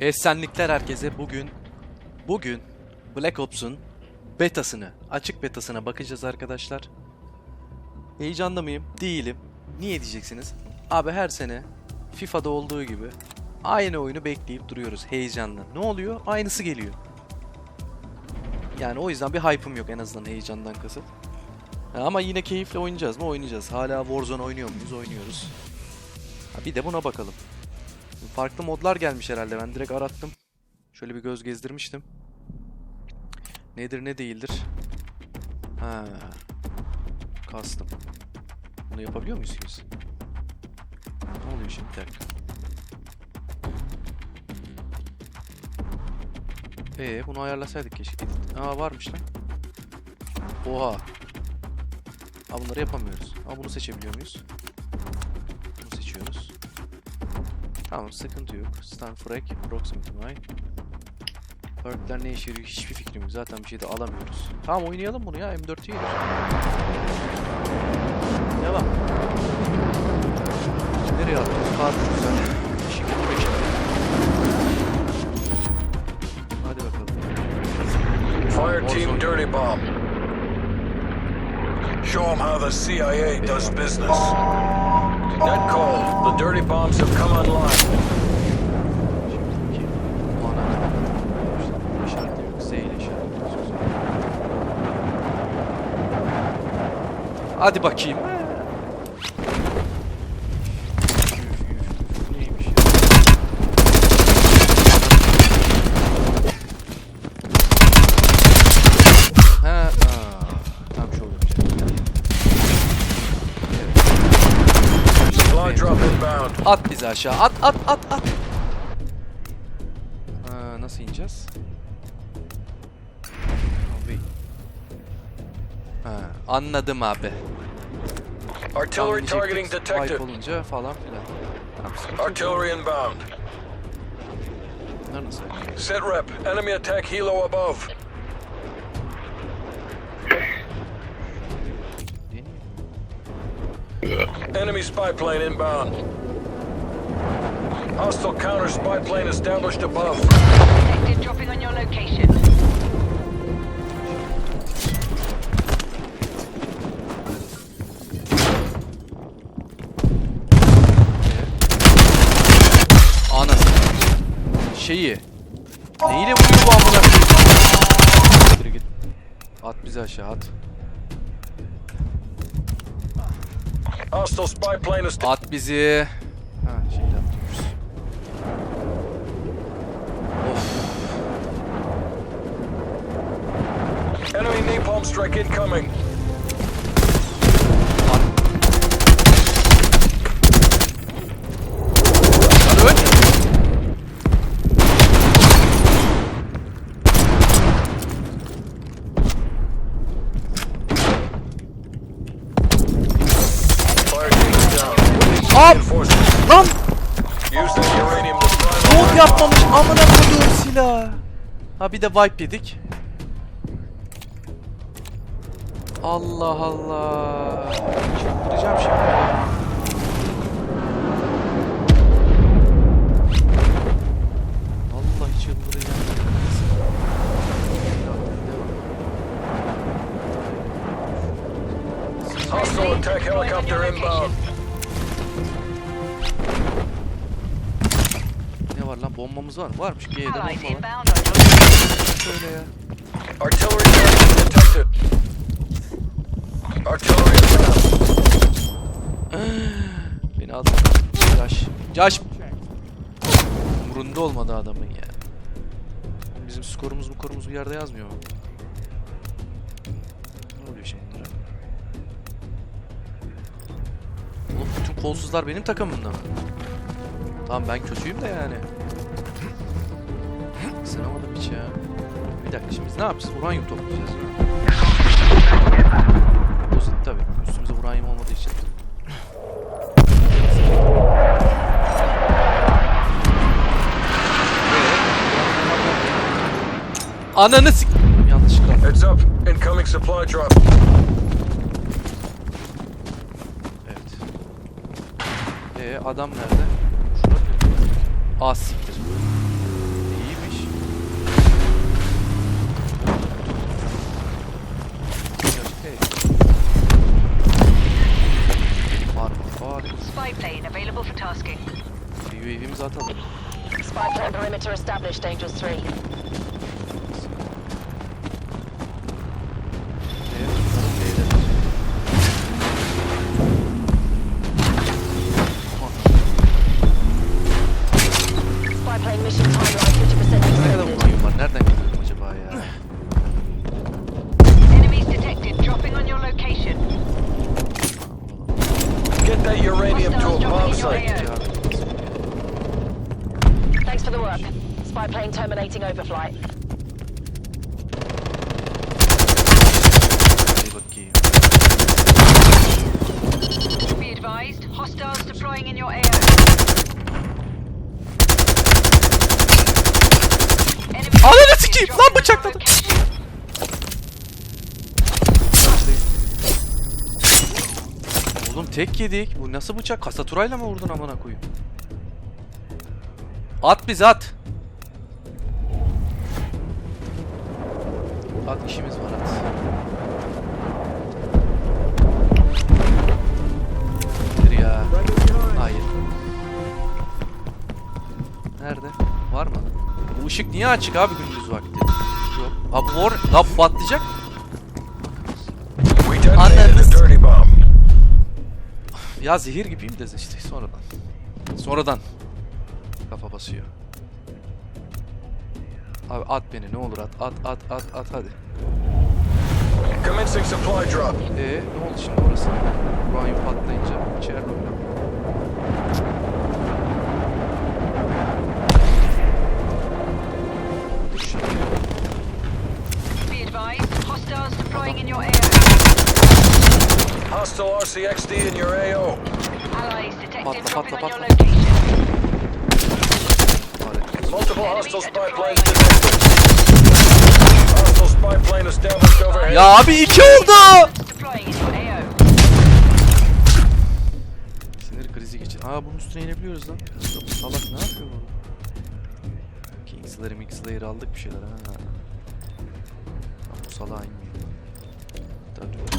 Esenlikler herkese. Bugün bugün Black Ops'un betasını, açık betasına bakacağız arkadaşlar. Heyecanlı mıyım? Değilim. Niye diyeceksiniz? Abi her sene FIFA'da olduğu gibi aynı oyunu bekleyip duruyoruz heyecanla. Ne oluyor? Aynısı geliyor. Yani o yüzden bir hype'ım yok en azından heyecandan kasıt. Ama yine keyifle oynayacağız mı? Oynayacağız. Hala Warzone oynuyor muyuz? Oynuyoruz. Bir de buna bakalım. Farklı modlar gelmiş herhalde. Ben direkt arattım. Şöyle bir göz gezdirmiştim. Nedir ne değildir. Ha. Custom. Bunu yapabiliyor muyuz biz? Ne oluyor şimdi? Bir dakika. Ee, bunu ayarlasaydık keşke. Aa varmış lan. Oha. Aa bunları yapamıyoruz. Ama bunu seçebiliyor muyuz? Tamam sıkıntı yok. Stun frag, proximity mine. Perkler ne işe yarıyor hiçbir fikrim yok. Zaten bir şey de alamıyoruz. Tamam oynayalım bunu ya. M4'ü gelir. Devam. Nereye atıyoruz? Karpuz güzel. Şimdi peşinde. Hadi bakalım. Fire. Team Dirty Bomb. Show them how the CIA does business. Net call. The Dirty Bombs have come online. Hadi bakayım. Aşağı. At at at at. Nasıl ineceğiz? Abi. Ha, anladım abi. Artillery targeting detected. olunca falan filan. Tamam, sıkıntı yok. Artillery inbound. Bunlar nasıl? Set rep. Enemy attack helo above. Enemy spy plane inbound. Hostile counter spy plane established above. Detected dropping on your location. Anasını. Şeyi. Neyle vuruyor bu amına koyayım? Git. At bizi aşağı at. Hostile spy plane established. At bizi. Enemy napalm strike incoming. Ab! Lan! Load yapmamış amına koyduğum silah. Ha bir de wipe yedik. Allah Allah. Çıldıracağım şimdi. Vallahi çıldıracağım. Hostile attack helicopter inbound. Ne var lan bombamız var mı? Varmış. G'de bomba var. Söyle ya. Artillery target detected. Artillery inbound. Beni alsana. Caş. Caş. Umurunda olmadı adamın ya. Bizim skorumuz bu korumuz bir yerde yazmıyor? Ne oluyor şimdi bunlara? Oğlum bütün kolsuzlar benim takımımda mı? Tamam ben kötüyüm de yani. Sınamadım hiç ya. Bir dakika şimdi biz ne yapacağız? Uranyum toplayacağız tabii. Üstümüzde uranyum olmadığı için. Ananı sik... Yanlışlıkla. Heads up. Incoming supply drop. Evet. Ee adam nerede? Şurada mı? Aa siktir. abi. Spy plane available for tasking. UAV'im zaten. Spy plane perimeter established Angel 3. tek yedik. Bu nasıl bıçak? Kasaturayla mı vurdun amına koyayım? At biz at. At işimiz var at. Nedir ya? Hayır. Nerede? Var mı? Bu ışık niye açık abi gündüz vakti? Yok. Abi war... Lan patlayacak. We Ya zehir gibiyim de işte sonradan. Sonradan. Kafa basıyor. Abi at beni ne olur at at at at at hadi. Commencing supply drop. Ee ne oldu şimdi orası? Uranyum patlayınca Çernobil. RCXD in your AO. Allies detected. Dropping on your location. Multiple hostile spy planes detected. Hostile spy plane established overhead. Ya abi iki oldu. Sinir krizi geçir. Aa bunun üstüne inebiliyoruz lan. Salak ne yapıyor bu? Kingslayer'ı Mixlayer'ı aldık bir şeyler ha. Lan bu salağa inmiyor. Tabii.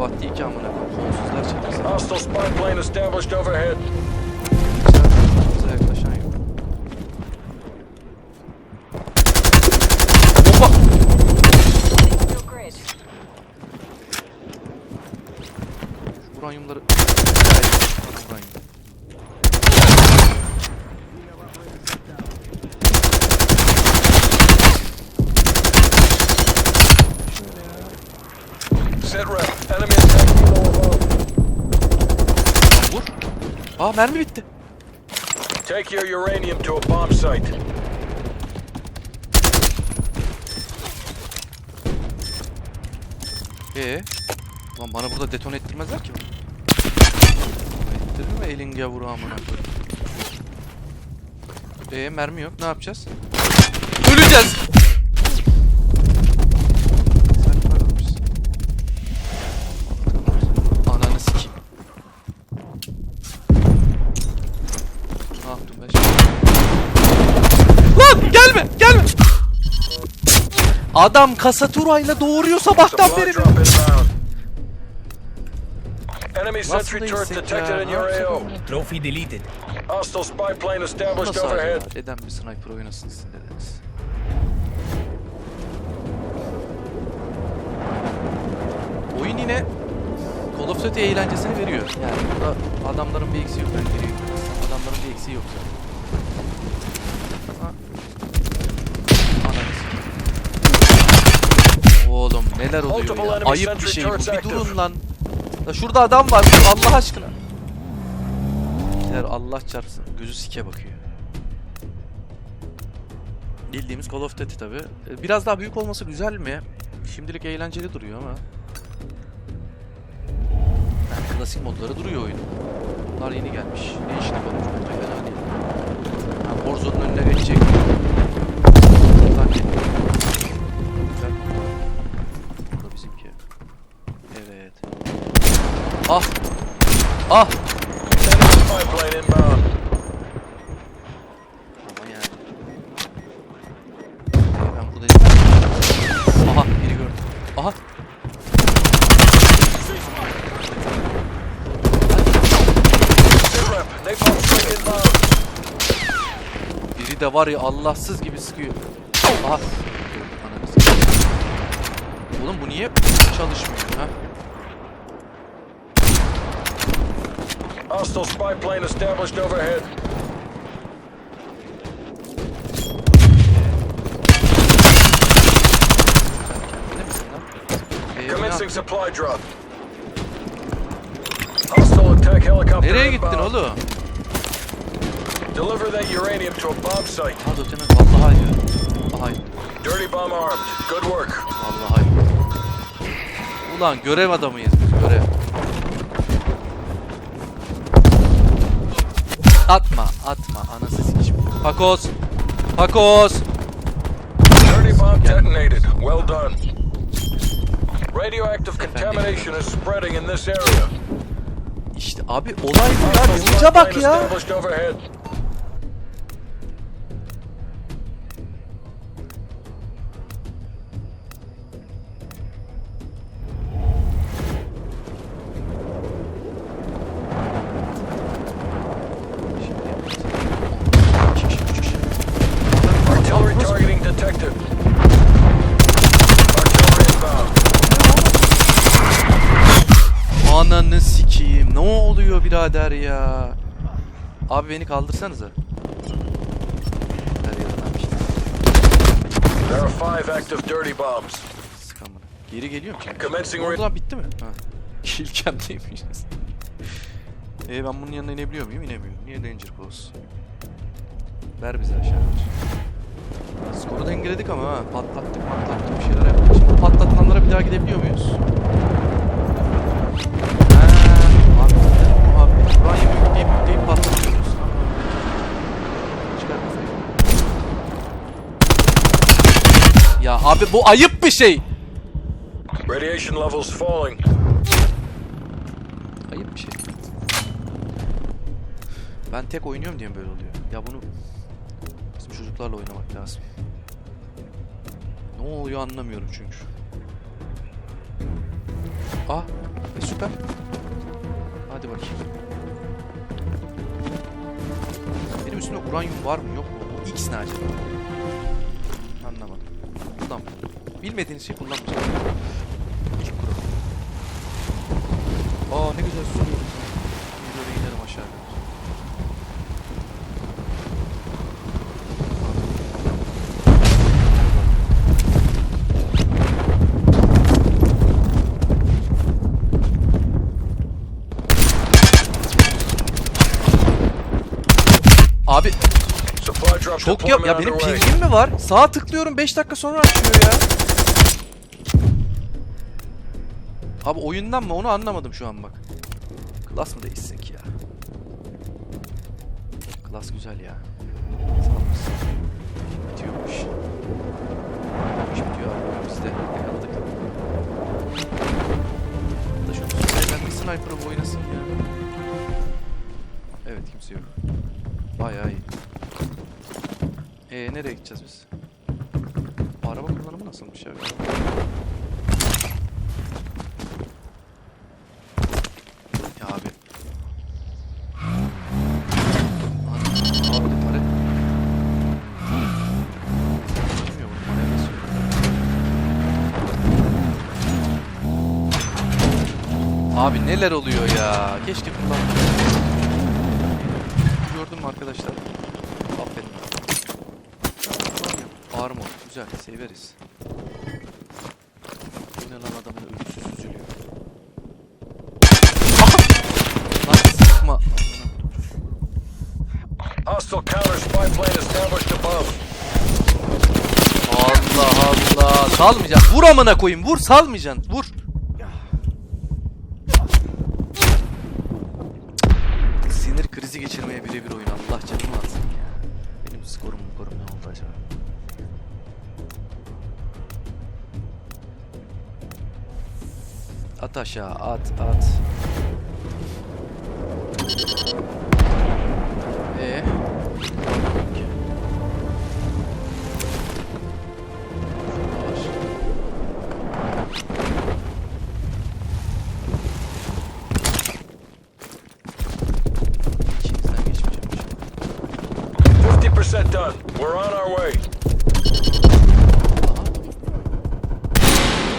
Değil ki amına koyayım. Kolsuzlar çekilsin. Hostile spy plane established overhead. Bize yaklaşan yok. Hoppa! Your grid. Şu uranyumları... Uranyum. Set rep. Enemy attack below above. Vur. Aa mermi bitti. Take your uranium to a bomb site. Ee, lan bana burada deton ettirmezler ki. Ettirir mi elin gavuru amına koyayım? Ee mermi yok ne yapacağız? Öleceğiz. Sen var mısın? Ananı sikeyim. Ne yaptım ben şimdi? Lan gelme gelme. Adam kasaturayla doğuruyor sabahtan beri. Enemy sentry turret detected in your AO. Trophy deleted. Hostile spy plane established overhead. Neden bir sniper oynasın sizin dediniz? Oyun yine Call of Duty eğlencesini veriyor. Yani burada adamların bir eksiği yok. Ben. Adamların bir eksiği yok zaten. Ama... Ananı sikeyim. Oğlum neler oluyor ya? Ayıp bir şey bu. Bir durun lan. Ya şurada adam var. Allah aşkına. Bizimkiler Allah çarpsın. Gözü sike bakıyor. Bildiğimiz Call of Duty tabi. Biraz daha büyük olması güzel mi? Şimdilik eğlenceli duruyor ama. Yani klasik modları duruyor oyunun. Bunlar yeni gelmiş. Değişiklik. Bence fena değil. Ha, Warzone'un önüne geçecek. Ah. Ah. Ama yani. Ben burada Aha biri gördüm. Aha. Biri de var ya Allahsız gibi sıkıyor. Aha. Oğlum bu niye çalışmıyor ha? Hostile spy plane established overhead. Commencing supply drop. Hostile attack helicopter Nereye gittin inbound. oğlum? Deliver that uranium to a bomb site. Ha Lieutenant vallahi ya. Vallahi. Dirty bomb armed. Good work. Vallahi. Ulan görev adamıyız biz görev. Atma atma anası sikim. Pakos. Pakos. Dirty bomb detonated. Well done. Radioactive contamination is spreading in this area. İşte abi olay bu ya. Yılınca bak ya. Ananı sikeyim. Ne oluyor birader ya? Abi beni kaldırsanıza. There are five active dirty bombs. Sık amına. Geri geliyor mu? Commencing oldu lan bitti mi? Ha. İlkemdeymişiz. e ben bunun yanına inebiliyor muyum? İnemiyorum. Niye danger pose? Ver bize aşağı. Skoru dengeledik ama ha. Patlattık patlattık bir şeyler yaptık. Şimdi patlatılanlara bir daha gidebiliyor muyuz? Muhabbet. Uranyum yükleyip yükleyip patlatıyoruz. Ya abi bu ayıp bir şey. Radiation levels falling. Ayıp bir şey. Ben tek oynuyorum diye mi böyle oluyor? Ya bunu bizim çocuklarla oynamak lazım. Ne oluyor anlamıyorum çünkü. Ah, e süper. Hadi bakayım. Benim üstümde uranyum var mı yok mu? Bu X ne acaba? Anlamadım. Kullan. Bilmediğiniz şey kullanmayacağım. İlk kural. Aa ne güzel sürüyorum. Bir böyle inerim aşağı. Abi Supply drop çok yap ya benim pingim mi var? Sağa tıklıyorum 5 dakika sonra açıyor ya. Abi oyundan mı onu anlamadım şu an bak. Klas mı değişsek ya? Klas güzel ya. Bitiyormuş. İş bitiyor abi. Biz de yakaladık. Da şu süperden bir sniper'ı oynasın ya. Evet kimse yok. Bayağı iyi. Ee nereye gideceğiz biz? Araba kullanımı nasılmış ya? Ya abi. Abi neler oluyor ya? Keşke bundan... Gördün mü arkadaşlar? Güzel. Severiz. Lan adamın ölüsü süzülüyor. Lan sıkma. Hostile counter spy plane established above. Allah Allah. Salmayacaksın. Vur amına koyayım. Vur salmayacaksın. Vur. Sinir krizi geçirmeye birebir oyun. Allah canımı At aşağı at at. Ee? İçinizden geçmeyeceğim. 95% done. We're on our way.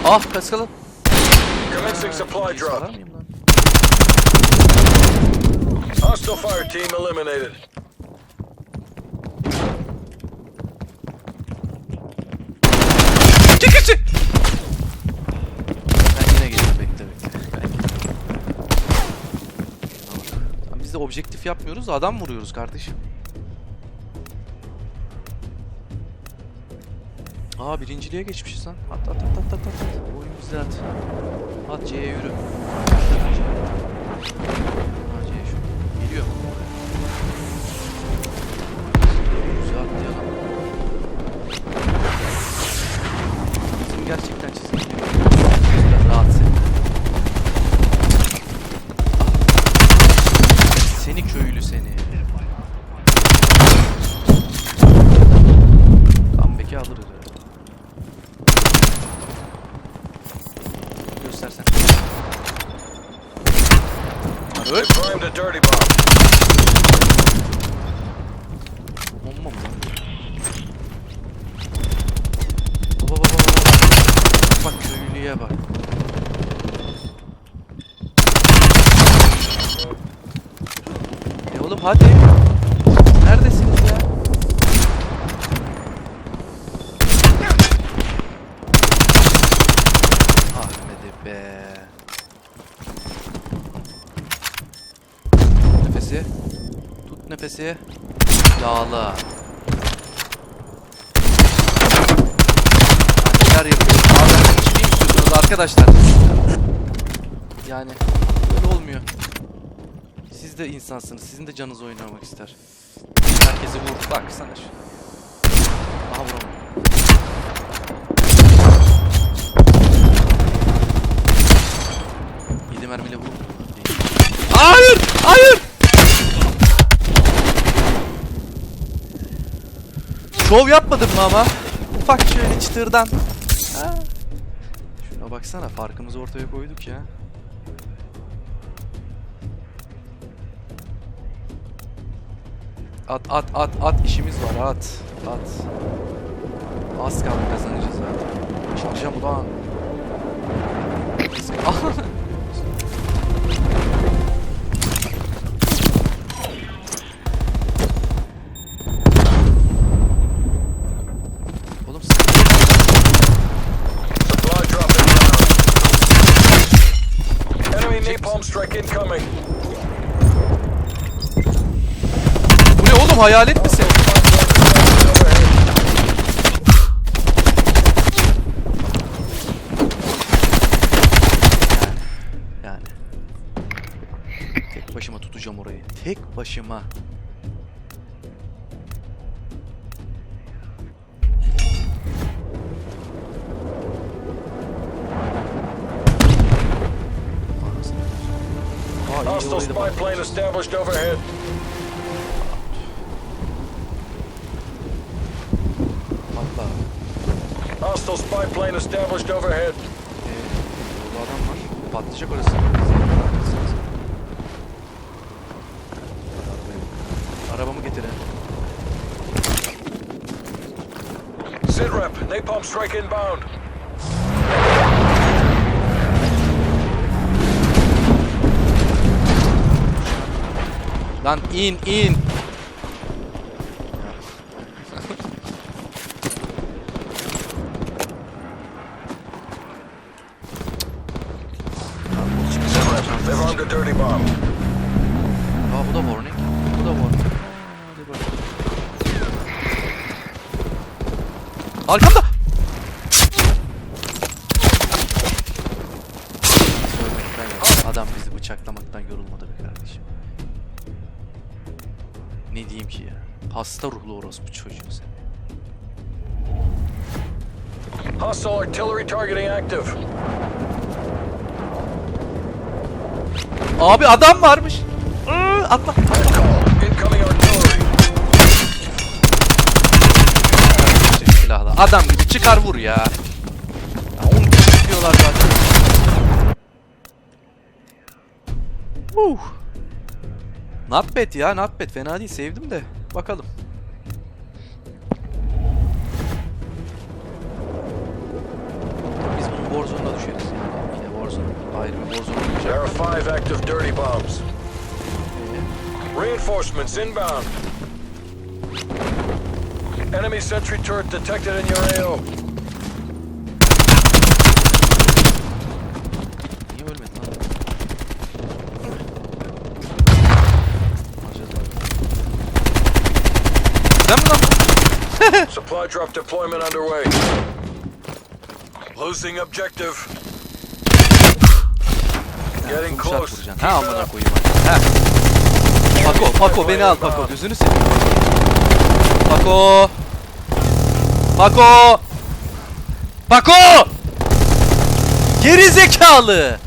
Ah kaskalım. Supply drop. Hostile fire team eliminated. İki kişi. Ben yine geliyorum bekle bekle. Ben geliyorum. Şuna bak. Lan Biz de objektif yapmıyoruz da adam vuruyoruz kardeşim. Aa birinciliğe geçmişiz lan. At at at at at at. Oyun bizde at. At C'ye yürü. A dirty bomb. Bomba mı? lan? Baba baba baba. Bak köylüye bak. E oğlum hadi. Neredesiniz ya? Ahmet'i be. Nefesi. Tut nefesi. Yağla. Neler yapıyoruz? Bazen hiçbir istiyorsunuz arkadaşlar. Yani böyle olmuyor. Siz de insansınız. Sizin de canınız oynamak ister. Herkesi vur. Bak sana şu. Aha vuramadım. Yedi mermiyle vur. Hayır! Hayır! Şov yapmadım mı ama? Ufak şöyle çıtırdan. Ha. Şuna baksana farkımızı ortaya koyduk ya. At at at at işimiz var at. At. Az kaldı kazanacağız zaten. Çıkacağım ulan. Oğlum napalm strike incoming. Bu ne oğlum hayalet misin? Yani. Tek başıma tutacağım orayı. Tek başıma. Hostile spy plane established overhead. Hostile spy plane established overhead. Ee, adam var. Patlayacak orası. Arabamı. Sitrep, napalm strike inbound. Lan in in. Sitrep, they've armed a dirty bomb. Aa bu da warning. Bu da warning. Hadi bakalım. Arkamda. Diyeyim ki ya? Hasta ruhlu orospu çocuğu sen. Hostile artillery targeting active. Abi adam varmış. Iıı, atla. Red call. Incoming artillery. Çek silahla. Adam gibi çıkar vur ya. ya 10 kişi çıkıyorlar zaten. Uh. Notpad ya Notpad fena değil sevdim de. Bakalım. Biz bunun Warzone'da düşeriz. Yine Warzone. Ayrı bir Warzone There are five active dirty bombs. Reinforcements inbound. Enemy sentry turret detected in your AO. Sen mi lan? Supply drop deployment underway. Losing objective. Getting close. Ha amına koyayım. Ha. Pako, Pako beni al Pako. Gözünü seveyim. Pako. Pako. Pako. Geri zekalı.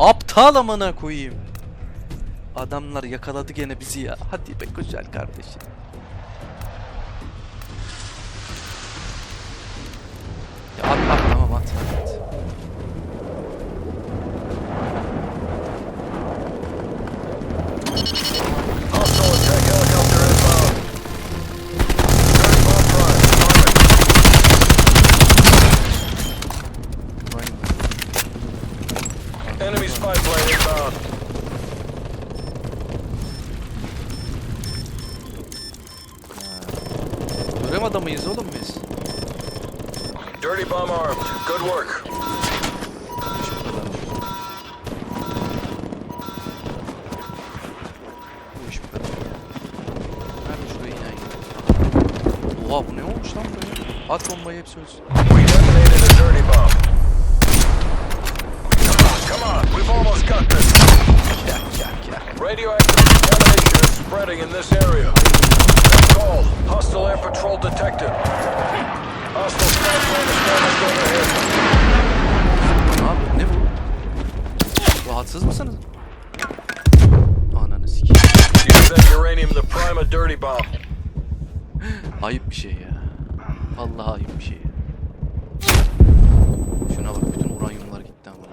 Aptal amına koyayım. Adamlar yakaladı gene bizi ya. Hadi be güzel kardeşim. Ya at at tamam at. at. Enemy spy plane inbound. Görev adamıyız oğlum biz. Dirty bomb armed. Good work. İş bu kadar. Bu iş bu kadar. Nerede şuraya inen ya? Oha bu ne olmuş lan buraya? At bombayı hepsi ölsün. We detonated a dirty bomb. Come on, come on. We've almost got this. Gel gel gel. Radioactive contamination is spreading in this area. Call. Hostile air patrol detected. Hostile overhead. Ne bu? Rahatsız mısınız? Ananı sikeyim. Use that uranium to prime a dirty bomb. Ayıp bir şey ya. Vallahi ayıp bir şey ya. Şuna bak bütün uranyumlar gitti ama.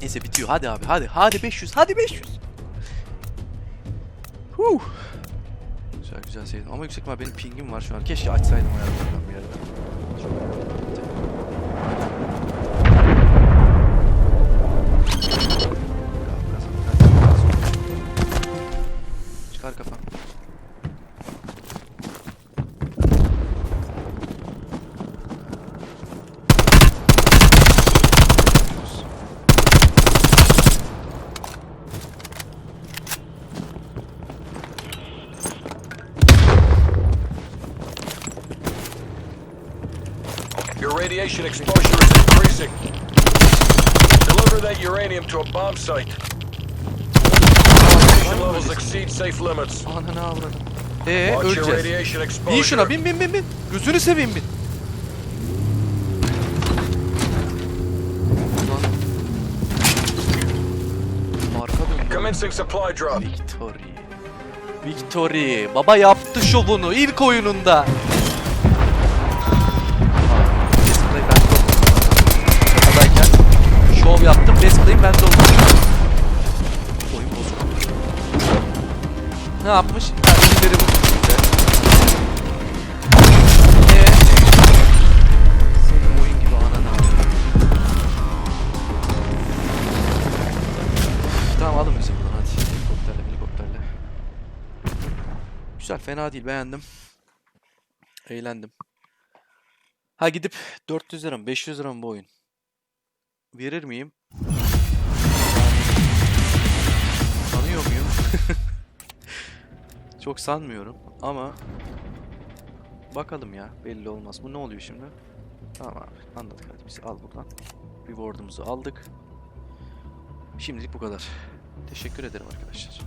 Neyse bitiyor. Hadi abi hadi. Hadi 500. Hadi 500. Huh. Sevdim. Ama yüksek ihtimal benim pingim var şu an. Keşke açsaydım hayatımdan bir yerden. Çok- radiation exposure is increasing. Deliver that uranium to a bomb site. Radiation levels exceed safe limits. Ananı avradım. Ee Watch your öleceğiz. radiation Bin exposure. şuna bin bin bin bin. Gözünü seveyim bin. Ulan. Arka dön. Commencing supply drop. Victory. Victory. Baba yaptı şovunu ilk oyununda. Play bende oldu. Oyun bozuk. Ne yapmış? Kendileri bu. Eee? Senin oyun gibi ananı ağrıyor. Tamam alın bizi buradan hadi. Helikopterle helikopterle. Güzel fena değil beğendim. Eğlendim. Ha gidip 400 lira mı 500 lira mı bu oyun? Verir miyim? Çok sanmıyorum ama bakalım ya belli olmaz. Bu ne oluyor şimdi? Tamam abi anladık hadi biz al buradan. Reward'umuzu aldık. Şimdilik bu kadar. Teşekkür ederim arkadaşlar.